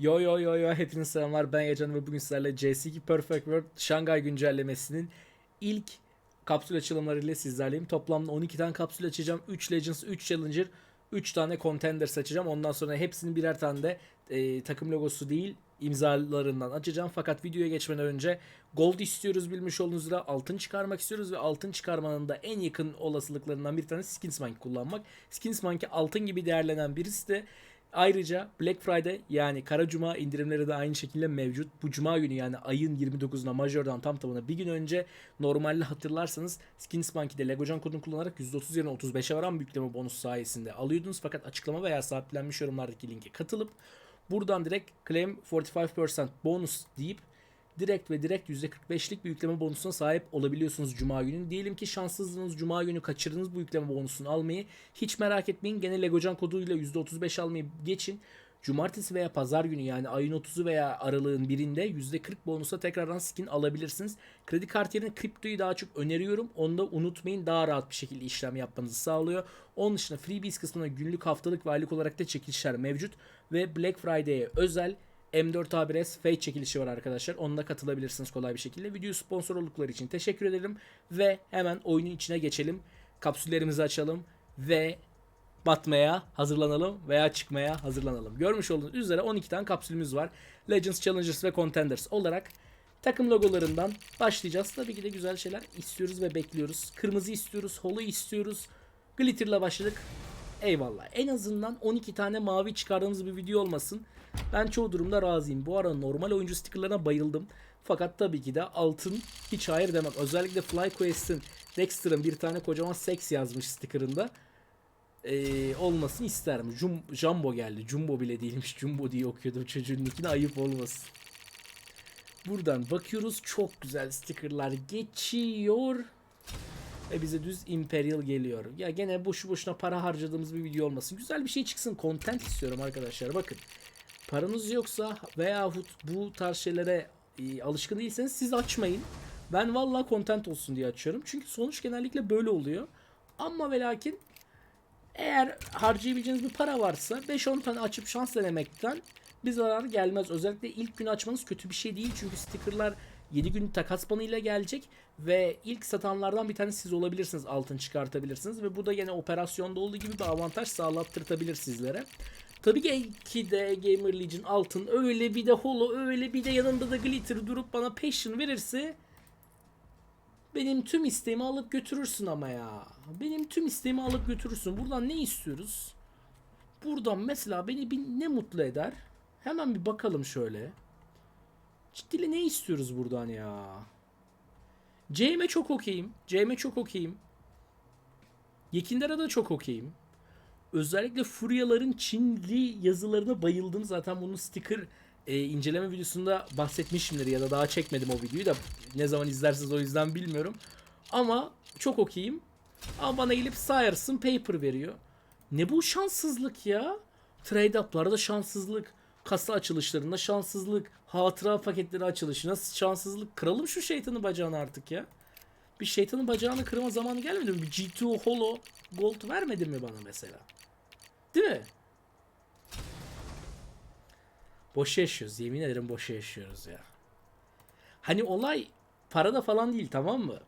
Yo yo yo yo hepinize selamlar ben Yacan ve bugün sizlerle CS2 Perfect World Şangay güncellemesinin ilk kapsül açılımlarıyla sizlerleyim. Toplamda 12 tane kapsül açacağım. 3 Legends, 3 Challenger, 3 tane Contender açacağım. Ondan sonra hepsinin birer tane de e, takım logosu değil imzalarından açacağım. Fakat videoya geçmeden önce gold istiyoruz bilmiş olduğunuz üzere altın çıkarmak istiyoruz ve altın çıkarmanın da en yakın olasılıklarından bir tanesi Skinsbank kullanmak. Skinsbank'i altın gibi değerlenen birisi de Ayrıca Black Friday yani Kara Cuma indirimleri de aynı şekilde mevcut. Bu Cuma günü yani ayın 29'una Major'dan tam tamına bir gün önce normalde hatırlarsanız Skins Bank'de Legocan kodunu kullanarak %30 yerine 35'e varan yükleme bonus sayesinde alıyordunuz. Fakat açıklama veya sabitlenmiş yorumlardaki linke katılıp buradan direkt claim 45% bonus deyip direkt ve direkt %45'lik bir yükleme bonusuna sahip olabiliyorsunuz Cuma günü. Diyelim ki şanssızlığınız Cuma günü kaçırdınız bu yükleme bonusunu almayı. Hiç merak etmeyin. Gene Legocan koduyla %35 almayı geçin. Cumartesi veya pazar günü yani ayın 30'u veya aralığın birinde %40 bonusa tekrardan skin alabilirsiniz. Kredi kartı yerine kriptoyu daha çok öneriyorum. Onu da unutmayın. Daha rahat bir şekilde işlem yapmanızı sağlıyor. Onun dışında freebies kısmına günlük haftalık ve aylık olarak da çekilişler mevcut. Ve Black Friday'e özel M4 A1S Fate çekilişi var arkadaşlar. Onunla katılabilirsiniz kolay bir şekilde. Video sponsor oldukları için teşekkür ederim. Ve hemen oyunun içine geçelim. Kapsüllerimizi açalım. Ve batmaya hazırlanalım veya çıkmaya hazırlanalım. Görmüş olduğunuz üzere 12 tane kapsülümüz var. Legends, Challengers ve Contenders olarak takım logolarından başlayacağız. Tabii ki de güzel şeyler istiyoruz ve bekliyoruz. Kırmızı istiyoruz, holo istiyoruz. Glitter'la başladık. Eyvallah. En azından 12 tane mavi çıkardığımız bir video olmasın. Ben çoğu durumda razıyım. Bu ara normal oyuncu stickerlarına bayıldım. Fakat tabii ki de altın hiç hayır demem. Özellikle FlyQuest'in Dexter'ın bir tane kocaman seks yazmış stickerında ee, olmasını isterim. Jum, Jumbo geldi. Jumbo bile değilmiş. Jumbo diye okuyordum çocuğun nickine ayıp olmasın. Buradan bakıyoruz. Çok güzel stickerlar geçiyor. Ve bize düz Imperial geliyor. Ya gene boşu boşuna para harcadığımız bir video olmasın. Güzel bir şey çıksın. Content istiyorum arkadaşlar. Bakın. Paranız yoksa veyahut bu tarz şeylere e, alışkın değilseniz siz açmayın. Ben vallahi content olsun diye açıyorum. Çünkü sonuç genellikle böyle oluyor. Ama ve lakin eğer harcayabileceğiniz bir para varsa 5-10 tane açıp şans denemekten bir zarar gelmez. Özellikle ilk gün açmanız kötü bir şey değil. Çünkü stickerlar 7 gün takas banıyla gelecek ve ilk satanlardan bir tanesi siz olabilirsiniz. Altın çıkartabilirsiniz ve bu da yine operasyonda olduğu gibi bir avantaj sağlattırtabilir sizlere. Tabii ki de Gamer Legion altın öyle bir de holo öyle bir de yanında da glitter durup bana passion verirse benim tüm isteğimi alıp götürürsün ama ya. Benim tüm isteğimi alıp götürürsün. Buradan ne istiyoruz? Buradan mesela beni bir ne mutlu eder? Hemen bir bakalım şöyle. Ciddili ne istiyoruz buradan ya? Jame'e çok okeyim. Jame'e çok okeyim. Yekinder'a da çok okeyim. Özellikle Furyaların Çinli yazılarına bayıldım. Zaten bunun sticker e, inceleme videosunda bahsetmişimdir ya da daha çekmedim o videoyu da ne zaman izlersiniz o yüzden bilmiyorum. Ama çok okeyim. Ama bana gelip sayarsın paper veriyor. Ne bu şanssızlık ya? Trade up'larda şanssızlık. Kasa açılışlarında şanssızlık. Hatıra paketleri açılışı nasıl şanssızlık. Kıralım şu şeytanın bacağını artık ya. Bir şeytanın bacağını kırma zamanı gelmedi mi? Bir G2 Holo Gold vermedin mi bana mesela? Değil mi? Boş yaşıyoruz. Yemin ederim boş yaşıyoruz ya. Hani olay parada falan değil tamam mı?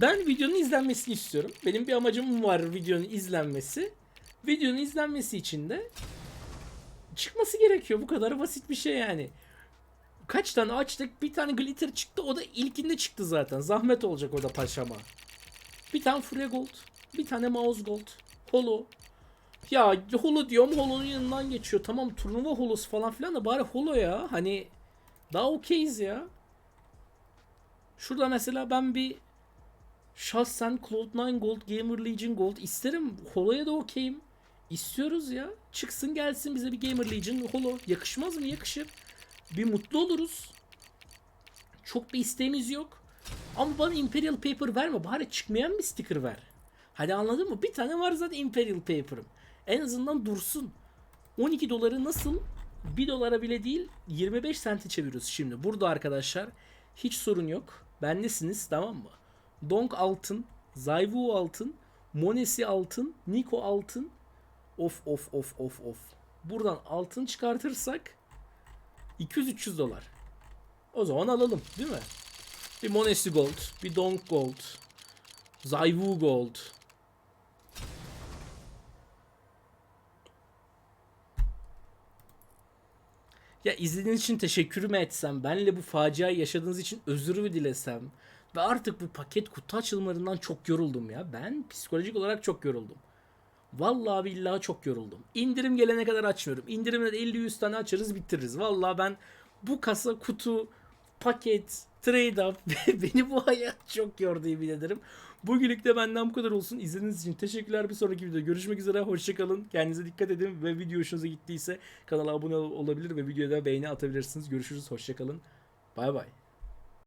Ben videonun izlenmesini istiyorum. Benim bir amacım var videonun izlenmesi. Videonun izlenmesi için de çıkması gerekiyor. Bu kadar basit bir şey yani. Kaç tane açtık? Bir tane glitter çıktı. O da ilkinde çıktı zaten. Zahmet olacak o da paşama. Bir tane Furia Gold. Bir tane Mouse Gold. Holo. Ya holo diyorum holonun yanından geçiyor. Tamam turnuva holosu falan filan da bari holo ya. Hani daha okeyiz ya. Şurada mesela ben bir şahsen Cloud9 Gold, Gamer Legion Gold isterim. Holo'ya da okeyim. İstiyoruz ya. Çıksın gelsin bize bir Gamer Legion holo. Yakışmaz mı? Yakışır. Bir mutlu oluruz. Çok bir isteğimiz yok. Ama bana Imperial Paper verme. Bari çıkmayan bir sticker ver. Hadi anladın mı? Bir tane var zaten Imperial Paper'ım. En azından dursun. 12 doları nasıl 1 dolara bile değil 25 sente çeviriyoruz şimdi. Burada arkadaşlar hiç sorun yok. Bendesiniz tamam mı? Donk altın, Zayvu altın, Monesi altın, Niko altın. Of of of of of. Buradan altın çıkartırsak 200-300 dolar. O zaman alalım değil mi? Bir Monesi Gold, bir Donk Gold, Zayvu Gold. Ya izlediğiniz için teşekkür mü etsem, benle bu faciayı yaşadığınız için özür mü dilesem ve artık bu paket kutu açılımlarından çok yoruldum ya. Ben psikolojik olarak çok yoruldum. Vallahi billahi çok yoruldum. İndirim gelene kadar açmıyorum. İndirimle de 50-100 tane açarız bitiririz. Vallahi ben bu kasa kutu, paket, trade up beni bu hayat çok yordu yemin ederim. Bugünlük de benden bu kadar olsun. İzlediğiniz için teşekkürler. Bir sonraki videoda görüşmek üzere. Hoşçakalın. Kendinize dikkat edin ve video hoşunuza gittiyse kanala abone ol- olabilir ve videoda beğeni atabilirsiniz. Görüşürüz. Hoşçakalın. Bay bay.